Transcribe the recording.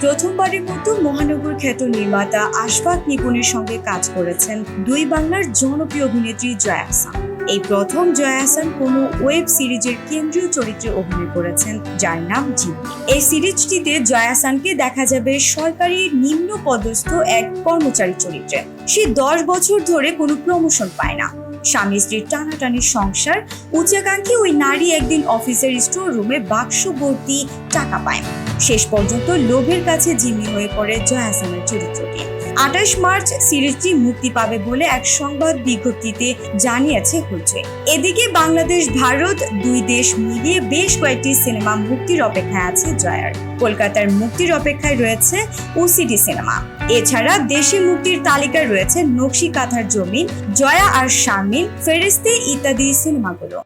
প্রথমবারের মতো মহানগর খ্যাত নির্মাতা আশফাক নিপুণের সঙ্গে কাজ করেছেন দুই বাংলার জনপ্রিয় অভিনেত্রী জয়া আহসান এই প্রথম জয়া আহসান কোনো ওয়েব সিরিজের কেন্দ্রীয় চরিত্রে অভিনয় করেছেন, যার নাম জিম্মি। এই সিরিজটিতে জয়া আহসানকে দেখা যাবে সরকারি নিম্ন পদস্থ এক কর্মচারী চরিত্রে। সে দশ বছর ধরে কোনো প্রমোশন পায় না। স্বামী স্ত্রীর টানাটানি সংসার। উচ্চাকাঙ্ক্ষী ওই নারী একদিন অফিসের স্টোর রুমে বাক্স ভর্তি টাকা পায়। শেষ পর্যন্ত লোভের কাছে জিম্মি হয়ে পড়ে জয়া হাসানের চরিত্রটি। আঠাশ মার্চ সিরিজটি মুক্তি পাবে বলে এক সংবাদ বিজ্ঞপ্তিতে জানিয়েছে হচ্ছে এদিকে বাংলাদেশ, ভারত দুই দেশ মিলিয়ে বেশ কয়েকটি সিনেমা মুক্তির অপেক্ষায় আছে জয়ার। কলকাতার মুক্তির অপেক্ষায় রয়েছে ওসিডি সিনেমা। এছাড়া দেশি মুক্তির তালিকায় রয়েছে নকশি কাঁথার জমিন জয়া আর শামিল ফেরেস্তে ইত্যাদি সিনেমাগুলো।